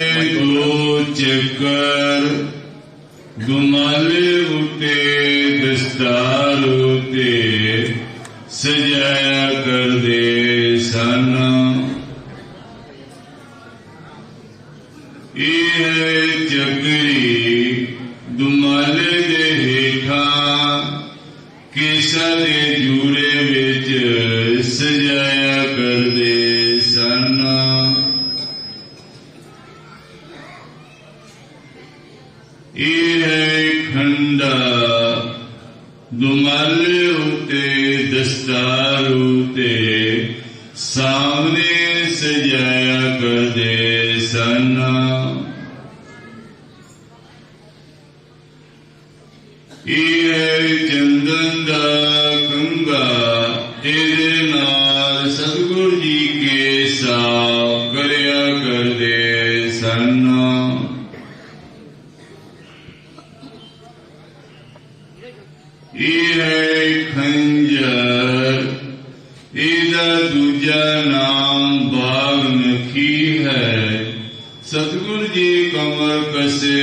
دو چکر گمالی اٹھے دستار اٹھے سجایا کرتے سن چکری دمالی ہھا کسا کے جوڑے بچ سجایا کرتے سن چندن کنگا یہ ستگر جی کے ساتھ کرتے سن ہے کنج ادا دوجا نام باغ نکی ہے ستگری جی کمر کسے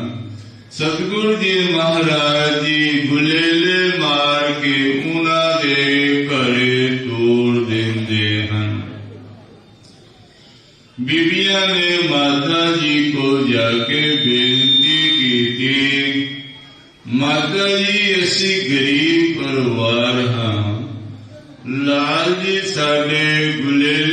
ست گرو مہاراج مار کے بیبیا نے ماتا جی کو جا کے بنتی کی ماتا جی اصب پروار ہاں لال جی سڈے گلی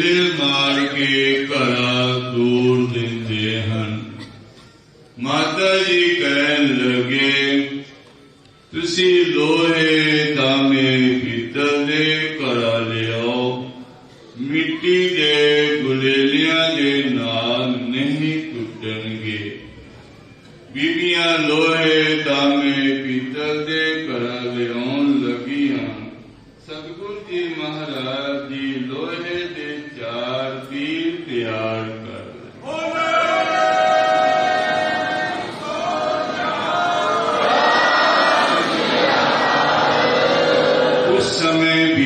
مٹی کے گلیلیا کے نی ٹ گے بیویاں لوہے دام پیتر گھر لے آ لگی ہاں جی مہاراج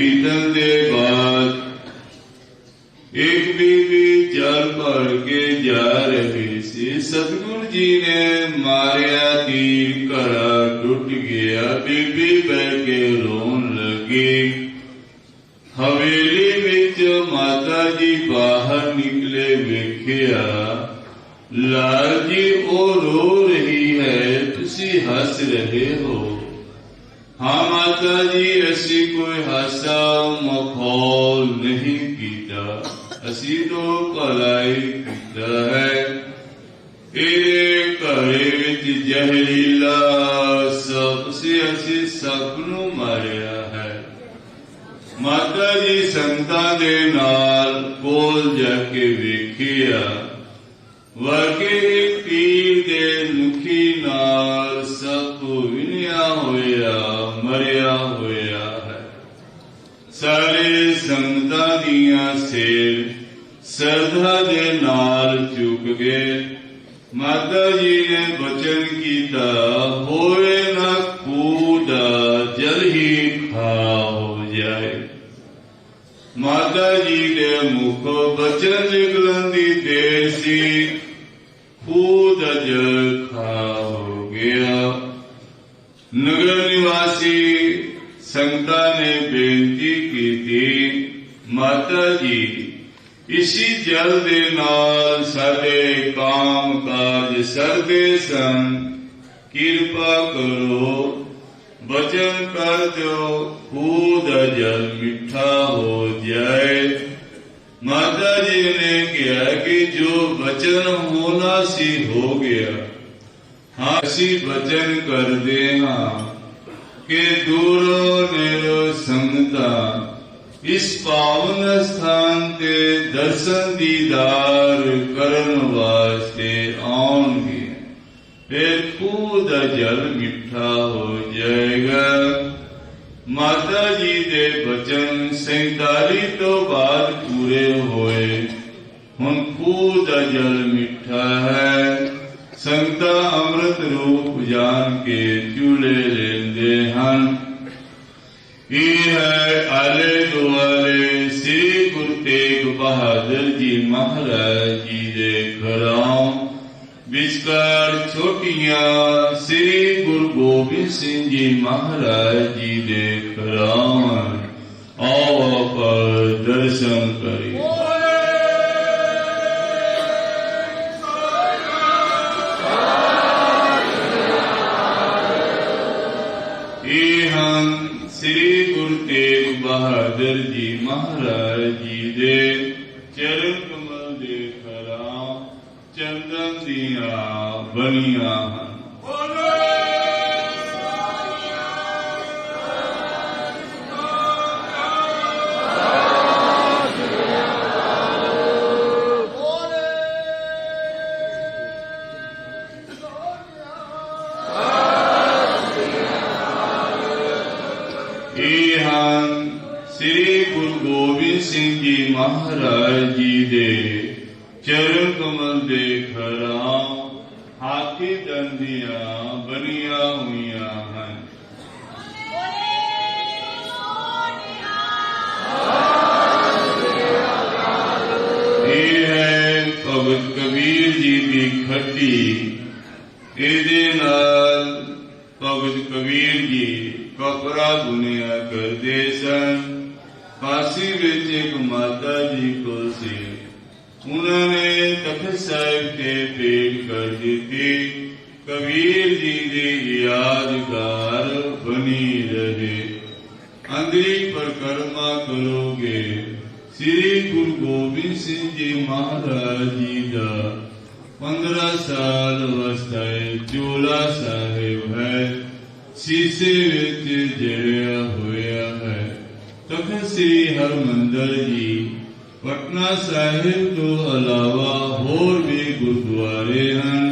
بیتن دے بعد ایک بیوی چار پڑھ کے جا رہی سی ستگر جی نے ماریا تیر کرا ٹوٹ گیا بیوی بے کے رون لگی حویلی بیچ ماتا جی باہر نکلے بکھیا لار جی او رو رہی ہے تسی ہس رہے ہو ہاں ماتا جی کوئی ہاسا مخول نہیں اسی اسی تو کلائی ہے کرے وچ جہریلا سب سے سب نو ماریا ہے ماتا جی دے نال کول جا کے ویکھیا واقعی سردھا دے نار چوک گے ماتا جی نے بچن کیتا ہوئے نہ کودا جل ہی کھا ہو جائے ماتا جی نے مکھو بچن جگلندی دے سی کودا جل کھا ہو گیا نگر نواسی سنگتہ نے بینٹی کی تھی ماتا جی اسی جل دے نال سارے کام کاج سن کرپا کرو بچن کر دو خود جل مٹھا ہو جائے ماتا جی نے کیا کہ جو بچن ہونا سی ہو گیا ہاں اسی بچن کر دے ہاں کہ دوروں دور سنگان ਇਸ ਪਾਵਨ ਸਥਾਨ ਤੇ ਦਰਸ਼ਨ ਦੀਦਾਰ ਕਰਨ ਵਾਸਤੇ ਆਉਣਗੇ ਫਿਰ ਖੂਹ ਜਲ ਮਿੱਠਾ ਹੋ ਜਾਏਗਾ ਮਾਤਾ ਜੀ ਦੇ ਬਚਨ 47 ਤੋਂ ਬਾਅਦ ਪੂਰੇ ਹੋਏ ਹੁਣ ਖੂਦ ਜਲ ਮਿੱਠਾ ਹੈ ਸੰਤਾ ਅੰਮ੍ਰਿਤ ਰੂਪ ਜਾਣ ਕੇ ਚੂਲੇ ਲੈਂਦੇ ਹਨ ਇਹ ਹੈ ਅਲੇ بہادر جی مہاراج جیسکٹ چھوٹیاں سری گرو گوبند سنگھ جی مہاراج جیشن یہ ہنگ شری گرگ بہادر جی مہاراج ہوگر کبیر جی کپڑا بنیا کرتے سن پاسی ایک ماتا جی کو سی انہوں نے تخت صاحب کے پیٹ کر دیتی ਕਬੀਰ ਜੀ ਦੀ ਯਾਦਗਾਰ ਬਣੀ ਰਹੇ ਅੰਦਰੀ ਪਰਕਰਮਾ ਕਰੋਗੇ ਸ੍ਰੀ ਗੁਰੂ ਗੋਬਿੰਦ ਸਿੰਘ ਜੀ ਮਹਾਰਾਜ ਜੀ ਦਾ 15 ਸਾਲ ਵਸਦਾ ਚੋਲਾ ਸਾਹਿਬ ਹੈ ਸੀਸੇ ਵਿੱਚ ਜੜਿਆ ਹੋਇਆ ਹੈ ਤਖਤ ਸ੍ਰੀ ਹਰਮੰਦਰ ਜੀ ਪਟਨਾ ਸਾਹਿਬ ਤੋਂ ਅਲਾਵਾ ਹੋਰ ਵੀ ਗੁਰਦੁਆਰੇ ਹਨ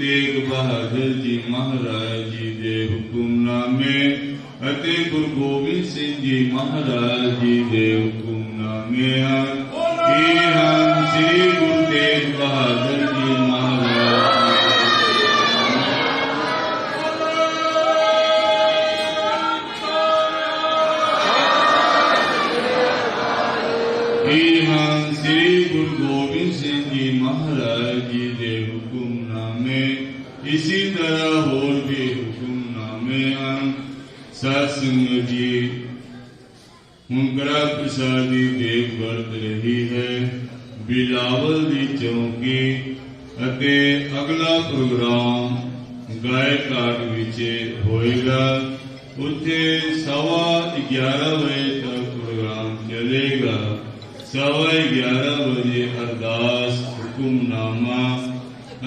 بہادر جی مہاراج جی دے حکم نامے گرو سنگی سنگھ جی مہاراج جی دیو گم نامے ਦੀ ਪ੍ਰਸਾਦ ਪ੍ਰਸਾਦੀ ਦੇਵ ਵਰਤ ਰਹੀ ਹੈ ਬਿਲਾਵਲ ਦੀ ਚੌਂਕੀ ਅਤੇ ਅਗਲਾ ਪ੍ਰੋਗਰਾਮ ਗਾਇਕਾਂ ਵਿੱਚ ਹੋਏਗਾ ਉੱਥੇ ਸਵਾ 11 ਵਜੇ ਤੱਕ ਪ੍ਰੋਗਰਾਮ ਚੱਲੇਗਾ ਸਵਾ 11 ਵਜੇ ਅਰਦਾਸ ਹੁਕਮਨਾਮਾ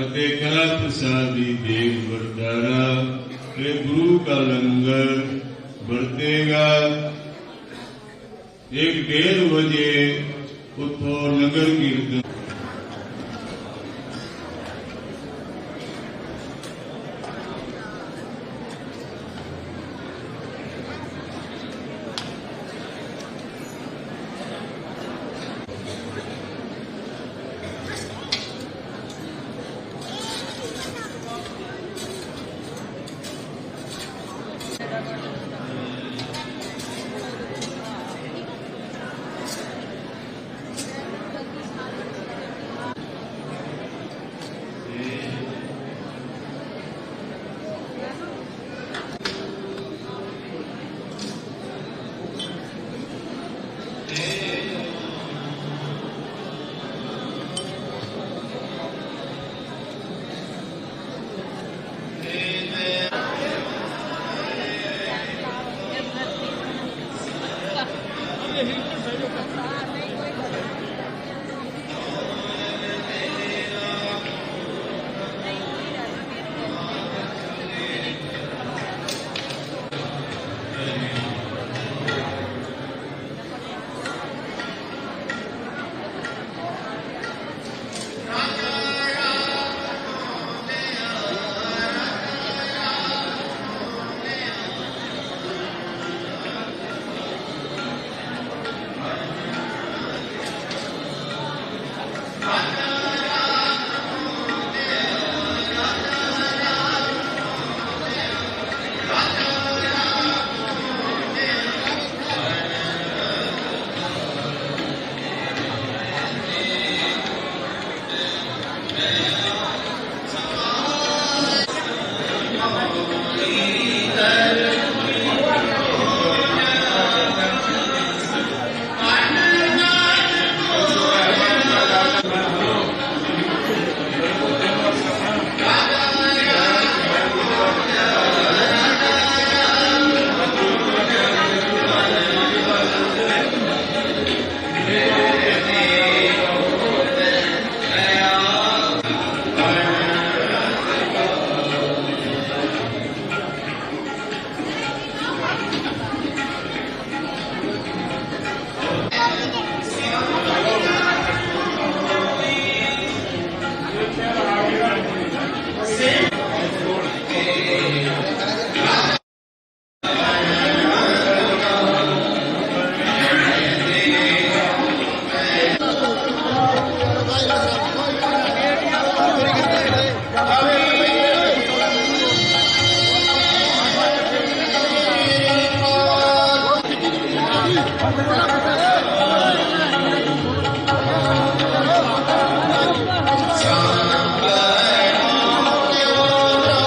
ਅਤੇ ਕਲਾ ਪ੍ਰਸਾਦ ਦੀ ਦੇਵ ਵਰਤਾਰਾ ਤੇ ਗੁਰੂ ਕਾ ਲੰਗਰ ਵਰਤੇਗਾ ਇੱਕ ਡੇਢ ਵਜੇ ਉਥੋਂ ਨਗਰ ਕੀਰਤਨ Amen. Amen.